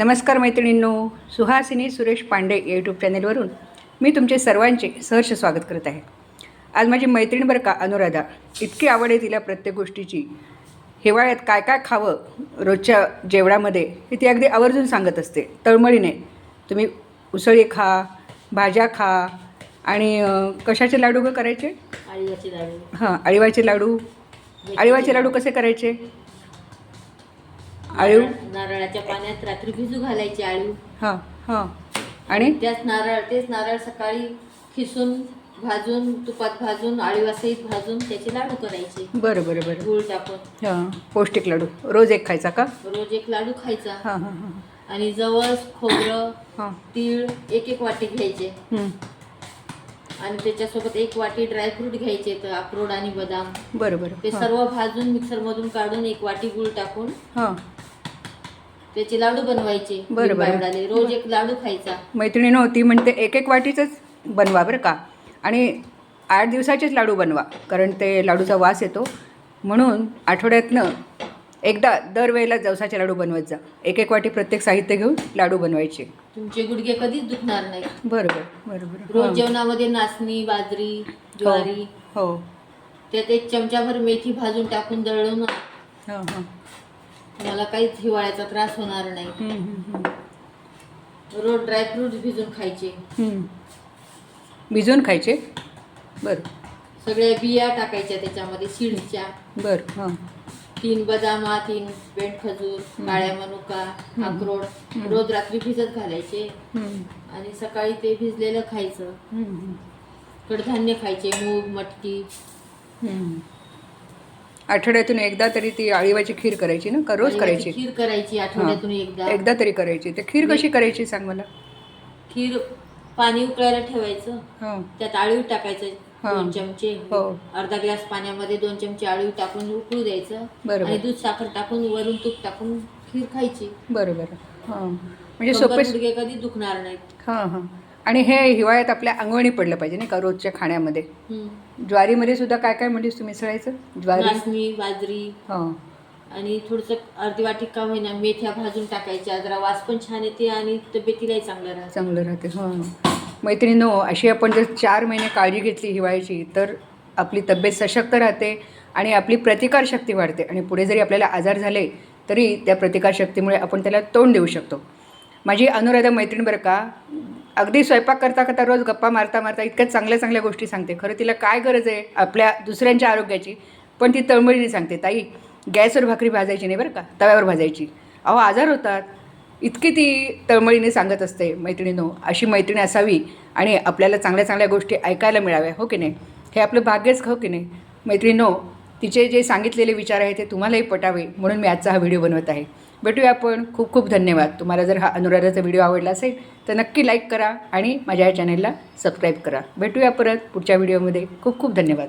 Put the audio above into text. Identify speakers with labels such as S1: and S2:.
S1: नमस्कार मैत्रिणींनो सुहासिनी सुरेश पांडे यूट्यूब चॅनेलवरून मी तुमचे सर्वांचे सहर्ष स्वागत करत आहे. आज माझी मैत्रीण बरं का अनुराधा इतकी आवड आहे तिला प्रत्येक गोष्टीची. हिवाळ्यात काय काय खावं रोजच्या जेवणामध्ये हे ती अगदी आवर्जून सांगत असते. तळमळीने तुम्ही उसळी खा भाज्या खा आणि कशाचे लाडू ग करायचे? हां अळीवाचे लाडू. अळीवाचे लाडू कसे करायचे?
S2: नारळ- नारळाच्या पाण्यात रात्री भिजू घालायचे आळू.
S1: हां हां. आणि?
S2: त्याच नारळ तेच नारळ सकाळी खिसून भाजून तुपात भाजून आळीवासहित भाजून त्याचे लाडू करायचे.
S1: बरं बरं बरं.
S2: गूळ टाकून.
S1: हां पौष्टिक लाडू. रोज एक खायचा का?
S2: रोज एक लाडू खायचा.
S1: हां हां हां.
S2: आणि जवस खोबरं
S1: हां.
S2: तीळ एक एक वाटी घ्यायचे.
S1: हं.
S2: आणि त्याच्यासोबत एक वाटी ड्रायफ्रूट घ्यायचे तर अक्रोड आणि बदाम
S1: बरं बरं
S2: ते. सर्व भाजून मिक्सरमधून काढून एक वाटी गूळ टाकून
S1: हां
S2: त्याचे लाडू बनवायचे
S1: बरं, बरं.
S2: बिनबावडाले. रोज एक लाडू खायचा
S1: मैत्रिणीनं होती म्हणते एक एक वाटीचंच बनवा बरं का आणि आठ दिवसाचेच लाडू बनवा कारण ते लाडूचा वास येतो म्हणून आठवड्यातनं एकदा दरवेळेला जवसाचे लाडू बनवत जा एक एक वाटी प्रत्येक साहित्य घेऊन लाडू बनवायचे.
S2: तुमचे गुडघे कधीच दुखणार नाही
S1: बरं बरं बरं बरं
S2: रोज
S1: हां.
S2: जेवणामध्ये नाचणी बाजरी ज्वारी
S1: हो हो.
S2: त्यात एक चमचाभर मेथी भाजून टाकून दळलं ना
S1: हां हां.
S2: तुम्हाला काहीच हिवाळ्याचा त्रास होणार नाही.
S1: हं, हं, हं.
S2: रोज ड्रायफ्रुट्स भिजून खायचे.
S1: हं. भिजवून खायचे? बरं.
S2: सगळ्या बिया टाकायच्या त्याच्यामध्ये सीड्सच्या.
S1: बरं हां.
S2: तीन बदामा तीन बेंड खजूर काळ्या मनुका अक्रोड रोज रात्री भिजत घालायचे. आणि सकाळी ते भिजलेलं खायचं. कडधान्य खायचे मूग मटकी.
S1: आठवड्यातून एकदा तरी ती आळीवाची खीर करायची ना? का रोज करायची?
S2: खीर करायची आठवड्यातून. एकदा.
S1: एकदा तरी करायची. ते खीर कशी करायची सांग मला?
S2: खीर पाणी उकळायला ठेवायचं. त्यात आळीव टाकायचं.
S1: हा.
S2: दोन चमचे
S1: हो.
S2: अर्धा ग्लास पाण्यामध्ये दोन चमचे आळीव टाकून उकळू द्यायचं.
S1: बरोबर.
S2: आणि दूध साखर टाकून वरून तूप टाकून खीर खायची.
S1: बरं बरं हां. म्हणजे
S2: कंबर
S1: सोपे
S2: गुडघे कधी दुखणार नाहीत
S1: हां हां. आणि हे हिवाळ्यात आपल्या अंगवणी पडलं पाहिजे नाही का रोजच्या खाण्यामध्ये.
S2: हम्म.
S1: ज्वारीमध्ये सुद्धा काय काय म्हणतेस तुम्ही मिसळायचं ज्वारी?
S2: नाचणी बाजरी.
S1: हां.
S2: आणि थोडस अर्धी वाटी का होईना मेथ्या भाजून टाकायच्या. जरा वास पण छान येते आणि तब्येतीलाही चांगलं राहतं.
S1: चांगलं राहते. हां. मैत्रिणीनो अशी आपण जर चार महिने काळजी घेतली हिवाळ्याची तर आपली तब्येत सशक्त राहते आणि आपली प्रतिकारशक्ती वाढते. आणि पुढे जरी आपल्याला आजार झाले तरी त्या प्रतिकारशक्तीमुळे आपण त्याला तोंड देऊ शकतो. माझी अनुराधा मैत्रीण बरं का अगदी स्वयंपाक करता करता रोज गप्पा मारता मारता इतक्या चांगल्या चांगल्या गोष्टी सांगते. खरं तिला काय गरज आहे आपल्या दुसऱ्यांच्या आरोग्याची पण ती तळमळीने सांगते ताई गॅसवर भाकरी भाजायची नाही बरं का तव्यावर भाजायची. अहो आजार होतात. इतकी ती तळमळीने सांगत असते मैत्रिणीनो अशी मैत्रीण असावी आणि आपल्याला चांगल्या चांगल्या गोष्टी ऐकायला मिळाव्या हो की नाही? हे आपलं भाग्यच हो की नाही? मैत्रिणीनो तिचे जे सांगितलेले विचार आहेत ते तुम्हालाही पटावे म्हणून मी आजचा हा व्हिडिओ बनवत आहे. भेटूया आपण. खूप खूप धन्यवाद. तुम्हाला जर हा अनुराधाचा व्हिडिओ आवडला असेल तर नक्की लाईक करा आणि माझ्या या चॅनलला सबस्क्राईब करा. भेटूया परत पुढच्या व्हिडिओमध्ये. खूप खूप धन्यवाद.